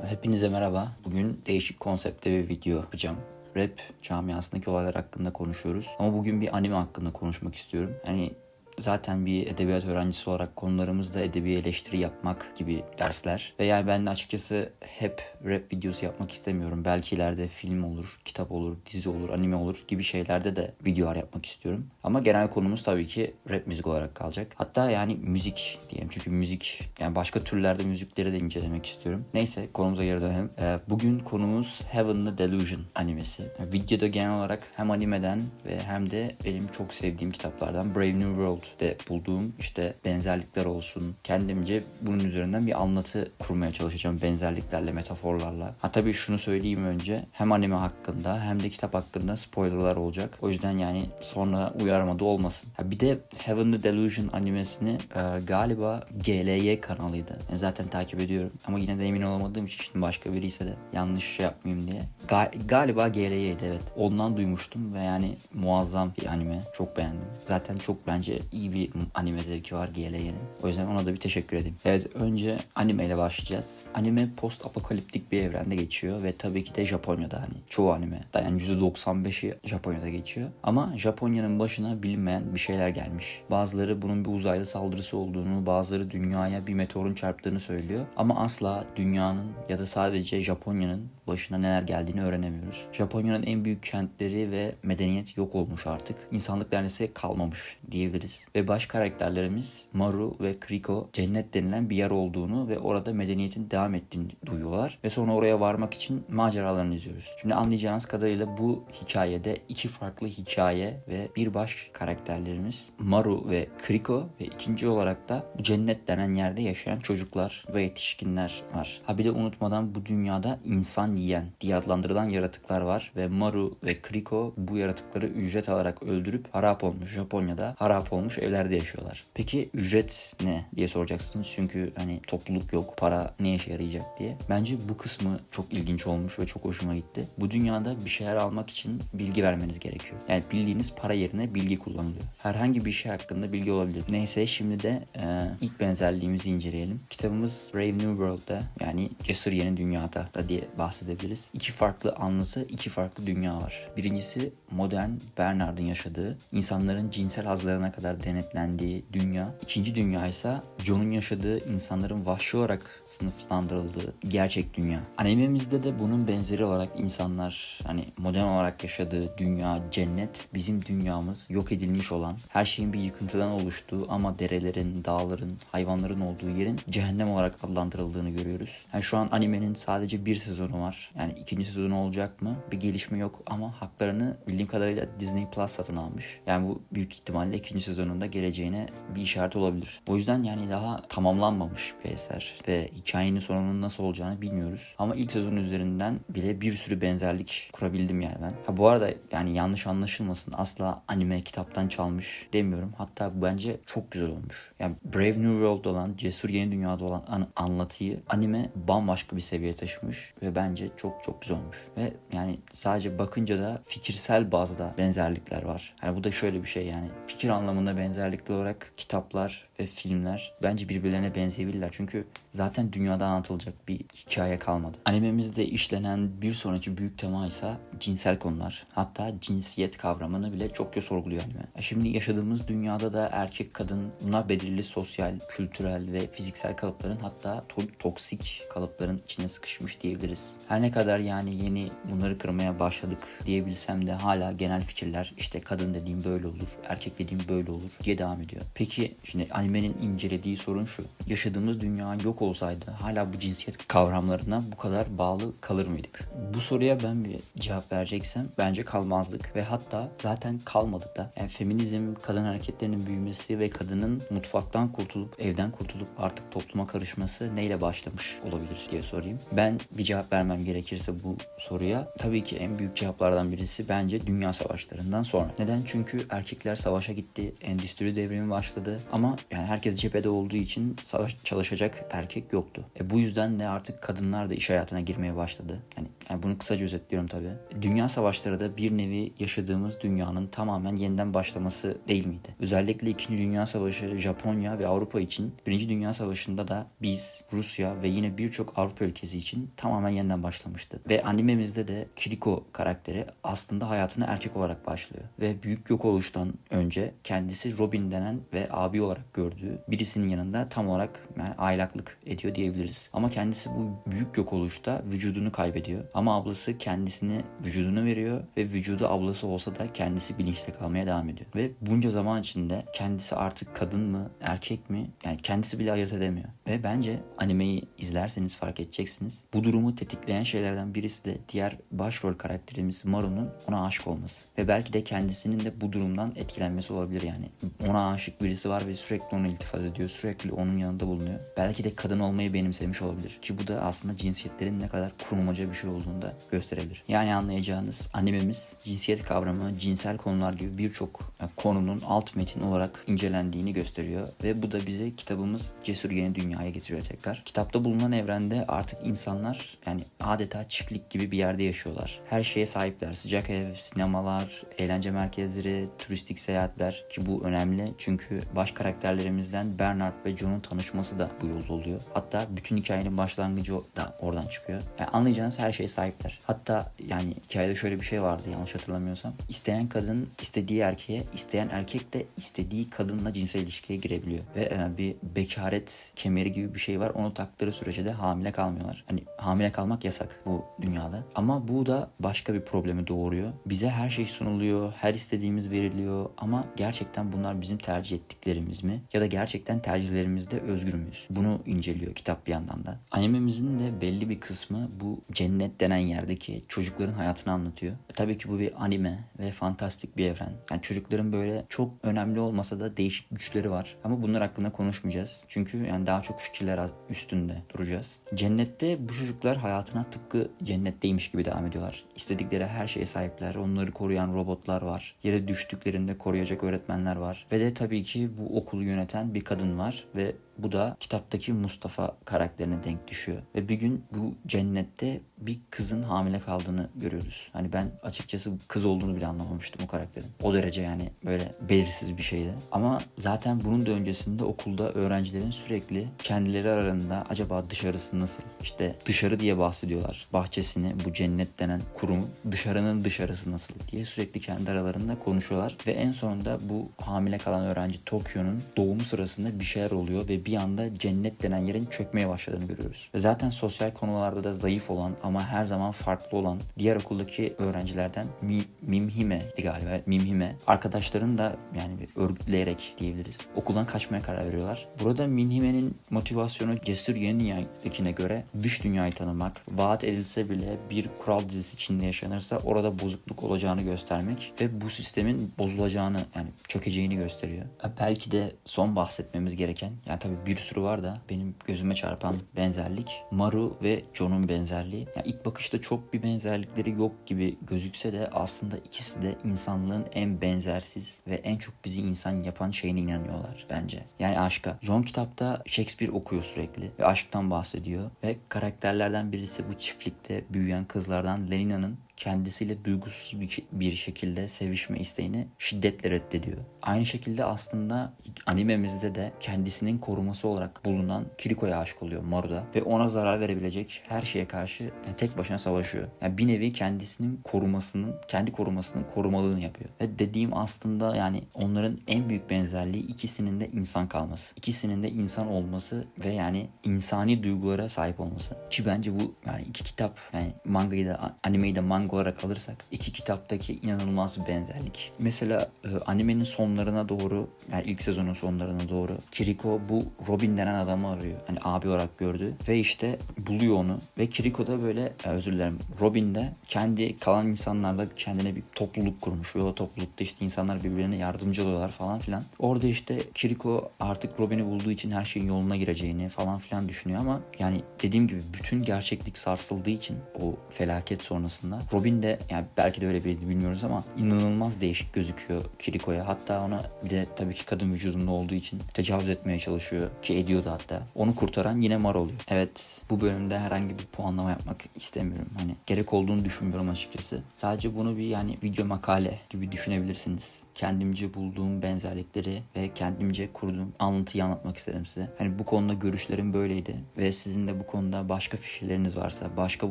Hepinize merhaba. Bugün değişik konsepte bir video yapacağım. Rap camiasındaki olaylar hakkında konuşuyoruz. Ama bugün bir anime hakkında konuşmak istiyorum. Hani zaten bir edebiyat öğrencisi olarak konularımızda edebi eleştiri yapmak gibi dersler. Ve yani ben açıkçası hep rap videosu yapmak istemiyorum. Belki ileride film olur, kitap olur, dizi olur, anime olur gibi şeylerde de videolar yapmak istiyorum. Ama genel konumuz tabii ki rap müzik olarak kalacak. Hatta yani müzik diyelim. Çünkü müzik yani başka türlerde müzikleri de incelemek istiyorum. Neyse konumuza geri dönelim. Ee, bugün konumuz Heavenly Delusion animesi. Videoda genel olarak hem animeden ve hem de benim çok sevdiğim kitaplardan Brave New World'de bulduğum işte benzerlikler olsun. Kendimce bunun üzerinden bir anlatı kurmaya çalışacağım benzerliklerle, metaforlarla. Ha tabii şunu söyleyeyim önce. Hem anime hakkında hem de kitap hakkında spoilerlar olacak. O yüzden yani sonra uyarmada olmasın. Ha bir de Heavenly Delusion animesini e, galiba GLY kanalıydı. Ben zaten takip ediyorum. Ama yine de emin olamadığım için şimdi başka biri ise de yanlış şey yapmayayım diye. Ga- galiba GLY'ydi evet. Ondan duymuştum ve yani muazzam bir anime. Çok beğendim. Zaten çok bence iyi bir anime zevki var GLY'nin. O yüzden ona da bir teşekkür edeyim. Evet önce anime ile başlayacağız. Anime post apokaliptik bir evrende geçiyor ve tabii ki de Japonya'da hani çoğu anime. Yani %95'i Japonya'da geçiyor. Ama Japonya'nın başına bilinmeyen bir şeyler gelmiş. Bazıları bunun bir uzaylı saldırısı olduğunu, bazıları dünyaya bir meteorun çarptığını söylüyor. Ama asla dünyanın ya da sadece Japonya'nın başına neler geldiğini öğrenemiyoruz. Japonya'nın en büyük kentleri ve medeniyet yok olmuş artık. İnsanlık neredeyse kalmamış diyebiliriz. Ve baş karakterlerimiz Maru ve Kriko cennet denilen bir yer olduğunu ve orada medeniyetin devam ettiğini duyuyorlar. Ve sonra oraya varmak için maceralarını izliyoruz. Şimdi anlayacağınız kadarıyla bu hikayede iki farklı hikaye ve bir baş karakterlerimiz Maru ve Kriko ve ikinci olarak da bu cennet denen yerde yaşayan çocuklar ve yetişkinler var. Ha bir de unutmadan bu dünyada insan yiyen diye adlandırılan yaratıklar var ve Maru ve Kriko bu yaratıkları ücret alarak öldürüp harap olmuş Japonya'da harap olmuş evlerde yaşıyorlar. Peki ücret ne diye soracaksınız çünkü hani topluluk yok para ne işe yarayacak diye. Bence bu kısmı çok ilginç olmuş ve çok hoşuma gitti. Bu dünyada bir şeyler almak için bilgi vermeniz gerekiyor. Yani bildiğiniz para yerine bilgi kullanılıyor. Herhangi bir şey hakkında bilgi olabilir. Neyse şimdi de e, ilk benzerliğimizi inceleyelim. Kitabımız Brave New World'da yani Cesur Yeni Dünya'da da diye bahsedebiliriz. İki farklı anlatı, iki farklı dünya var. Birincisi modern Bernard'ın yaşadığı, insanların cinsel hazlarına kadar denetlendiği dünya. İkinci dünya ise John'un yaşadığı, insanların vahşi olarak sınıflandırıldığı gerçek dünya. Animemizde de bunun benzeri olarak insanlar hani modern olarak yaşadığı dünya, cennet, bizim dünyamız yok edilmiş olan, her şeyin bir yıkıntıdan oluştuğu ama derelerin, dağların, hayvanların olduğu yerin cehennem olarak adlandırıldığını görüyoruz. Yani şu an animenin sadece bir sezonu var. Yani ikinci sezonu olacak mı? Bir gelişme yok ama haklarını bildiğim kadarıyla Disney Plus satın almış. Yani bu büyük ihtimalle ikinci sezonunda geleceğine bir işaret olabilir. O yüzden yani daha tamamlanmamış bir eser ve hikayenin sonunun nasıl olacağını bilmiyoruz. Ama ilk sezon üzerinden bile bir sürü benzerlik kurabildim yani ben. Ha bu arada yani yanlış anlaşılmasın asla anime kitaptan çalmış demiyorum. Hatta bence çok güzel olmuş. Yani Brave New World olan, Cesur Yeni Dünya'da olan an- anlatıyı anime bambaşka bir seviyeye taşımış ve bence çok çok güzel olmuş. Ve yani sadece bakınca da fikirsel bazda benzerlikler var. Hani bu da şöyle bir şey yani fikir anlamında benzerlikli olarak kitaplar ve filmler bence birbirlerine benzeyebilirler. Çünkü zaten dünyada anlatılacak bir hikaye kalmadı. Animemizde işlenen bir sonraki büyük tema ise cinsel konular. Hatta cinsiyet kavramını bile çokça sorguluyor anime. Şimdi yaşadığımız dünyada da erkek kadın bunlar belirli sosyal, kültürel ve fiziksel kalıpların hatta to- toksik kalıpların içine sıkışmış diyebiliriz. Her ne kadar yani yeni bunları kırmaya başladık diyebilsem de hala genel fikirler işte kadın dediğim böyle olur, erkek dediğim böyle olur diye devam ediyor. Peki şimdi animenin incelediği sorun şu. Yaşadığımız dünya yok olsaydı hala bu cinsiyet kavramlarına bu kadar bağlı kalır mıydık? Bu soruya ben bir cevap vereceksem bence kalmazdık ve hatta zaten kalmadık da. Yani feminizm, kadın hareketlerinin büyümesi ve kadının mutfaktan kurtulup, evden kurtulup artık topluma karışması neyle başlamış olabilir diye sorayım. Ben bir cevap vermem gerekirse bu soruya tabii ki en büyük cevaplardan birisi bence dünya savaşlarından sonra. Neden? Çünkü erkekler savaşa gitti, endüstri devrimi başladı ama yani herkes cephede olduğu için savaş çalışacak erkek yoktu. E bu yüzden de artık kadınlar da iş hayatına girmeye başladı. Yani Yani bunu kısaca özetliyorum tabii. Dünya savaşları da bir nevi yaşadığımız dünyanın tamamen yeniden başlaması değil miydi? Özellikle 2. Dünya Savaşı Japonya ve Avrupa için 1. Dünya Savaşı'nda da biz, Rusya ve yine birçok Avrupa ülkesi için tamamen yeniden başlamıştı. Ve animemizde de Kiriko karakteri aslında hayatına erkek olarak başlıyor. Ve büyük yok oluştan önce kendisi Robin denen ve abi olarak gördüğü birisinin yanında tam olarak yani aylaklık ediyor diyebiliriz. Ama kendisi bu büyük yok oluşta vücudunu kaybediyor. Ama ablası kendisini vücudunu veriyor ve vücudu ablası olsa da kendisi bilinçli kalmaya devam ediyor. Ve bunca zaman içinde kendisi artık kadın mı erkek mi yani kendisi bile ayırt edemiyor. Ve bence animeyi izlerseniz fark edeceksiniz. Bu durumu tetikleyen şeylerden birisi de diğer başrol karakterimiz Maru'nun ona aşık olması. Ve belki de kendisinin de bu durumdan etkilenmesi olabilir yani. Ona aşık birisi var ve sürekli ona iltifat ediyor. Sürekli onun yanında bulunuyor. Belki de kadın olmayı benimsemiş olabilir. Ki bu da aslında cinsiyetlerin ne kadar kurmaca bir şey olduğunu da gösterebilir. Yani anlayacağınız animemiz cinsiyet kavramı, cinsel konular gibi birçok konunun alt metin olarak incelendiğini gösteriyor. Ve bu da bize kitabımız Cesur Yeni Dünya'ya getiriyor tekrar. Kitapta bulunan evrende artık insanlar yani adeta çiftlik gibi bir yerde yaşıyorlar. Her şeye sahipler. Sıcak ev, sinemalar, eğlence merkezleri, turistik seyahatler ki bu önemli çünkü baş karakterlerimizden Bernard ve John'un tanışması da bu yolda oluyor. Hatta bütün hikayenin başlangıcı da oradan çıkıyor. Yani anlayacağınız her şeye sahipler. Hatta yani hikayede şöyle bir şey vardı yanlış hatırlamıyorsam. İsteyen kadın istediği erkeğe, isteyen erkek de istediği kadınla cinsel ilişkiye girebiliyor. Ve e, bir bekaret kemeri gibi bir şey var. Onu taktığı sürece de hamile kalmıyorlar. Hani hamile kalmak yasak bu dünyada. Ama bu da başka bir problemi doğuruyor. Bize her şey sunuluyor, her istediğimiz veriliyor ama gerçekten bunlar bizim tercih ettiklerimiz mi? Ya da gerçekten tercihlerimizde özgür müyüz? Bunu inceliyor kitap bir yandan da. Animemizin de belli bir kısmı bu cennet denen yerdeki çocukların hayatını anlatıyor. E, tabii ki bu bir anime ve fantastik bir evren. Yani çocukların böyle çok önemli olmasa da değişik güçleri var. Ama bunlar hakkında konuşmayacağız. Çünkü yani daha çok fikirler üstünde duracağız. Cennette bu çocuklar hayatına tıpkı cennetteymiş gibi devam ediyorlar. İstedikleri her şeye sahipler. Onları koruyan robotlar var. Yere düştüklerinde koruyacak öğretmenler var. Ve de tabii ki bu okulu yöneten bir kadın var ve bu da kitaptaki Mustafa karakterine denk düşüyor. Ve bir gün bu cennette bir kızın hamile kaldığını görüyoruz. Hani ben açıkçası kız olduğunu bile anlamamıştım o karakterin. O derece yani böyle belirsiz bir şeydi. Ama zaten bunun da öncesinde okulda öğrencilerin sürekli kendileri aralarında acaba dışarısı nasıl? İşte dışarı diye bahsediyorlar. Bahçesini bu cennet denen kurumu dışarının dışarısı nasıl diye sürekli kendi aralarında konuşuyorlar. Ve en sonunda bu hamile kalan öğrenci Tokyo'nun doğumu sırasında bir şeyler oluyor ve bir anda cennet denen yerin çökmeye başladığını görüyoruz. Ve zaten sosyal konularda da zayıf olan ama her zaman farklı olan diğer okuldaki öğrencilerden Mi, Mimhime'di galiba. Evet, Mimhime. Arkadaşlarını da yani bir örgütleyerek diyebiliriz. Okuldan kaçmaya karar veriyorlar. Burada Minhime'nin motivasyonu cesur yeni dünyadakine göre dış dünyayı tanımak, vaat edilse bile bir kural dizisi içinde yaşanırsa orada bozukluk olacağını göstermek ve bu sistemin bozulacağını yani çökeceğini gösteriyor. Belki de son bahsetmemiz gereken yani tabii bir sürü var da benim gözüme çarpan benzerlik Maru ve John'un benzerliği. Yani ilk bakışta çok bir benzerlikleri yok gibi gözükse de aslında ikisi de insanlığın en benzersiz ve en çok bizi insan yapan şeyine inanıyorlar bence. Yani aşka. John kitapta Shakespeare okuyor sürekli ve aşktan bahsediyor ve karakterlerden birisi bu çiftlikte büyüyen kızlardan Lenina'nın kendisiyle duygusuz bir şekilde sevişme isteğini şiddetle reddediyor. Aynı şekilde aslında animemizde de kendisinin koruması olarak bulunan Kiriko'ya aşık oluyor Maru'da ve ona zarar verebilecek her şeye karşı tek başına savaşıyor. Yani bir nevi kendisinin korumasının, kendi korumasının korumalığını yapıyor. Ve dediğim aslında yani onların en büyük benzerliği ikisinin de insan kalması. İkisinin de insan olması ve yani insani duygulara sahip olması. Ki bence bu yani iki kitap yani mangayı da animeyi de manga olarak alırsak iki kitaptaki inanılmaz bir benzerlik. Mesela e, animenin sonlarına doğru yani ilk sezonun sonlarına doğru Kiriko bu Robin denen adamı arıyor. Hani abi olarak gördü ve işte buluyor onu ve Kiriko da böyle e, özür dilerim Robin de kendi kalan insanlarla kendine bir topluluk kurmuş ve o toplulukta işte insanlar birbirlerine yardımcı oluyorlar falan filan. Orada işte Kiriko artık Robin'i bulduğu için her şeyin yoluna gireceğini falan filan düşünüyor ama yani dediğim gibi bütün gerçeklik sarsıldığı için o felaket sonrasında Robin de yani belki de öyle biriydi bilmiyoruz ama inanılmaz değişik gözüküyor Kiriko'ya. Hatta ona bir de tabii ki kadın vücudunda olduğu için tecavüz etmeye çalışıyor ki ediyordu hatta. Onu kurtaran yine Mar oluyor. Evet bu bölümde herhangi bir puanlama yapmak istemiyorum. Hani gerek olduğunu düşünmüyorum açıkçası. Sadece bunu bir yani video makale gibi düşünebilirsiniz. Kendimce bulduğum benzerlikleri ve kendimce kurduğum anlatıyı anlatmak isterim size. Hani bu konuda görüşlerim böyleydi ve sizin de bu konuda başka fikirleriniz varsa, başka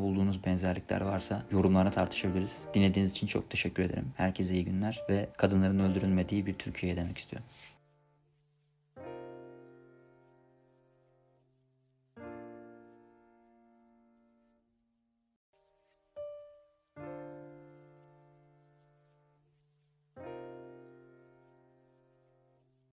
bulduğunuz benzerlikler varsa yorumlara tartışabiliriz. Dinlediğiniz için çok teşekkür ederim. Herkese iyi günler ve kadınların öldürülmediği bir Türkiye demek istiyorum.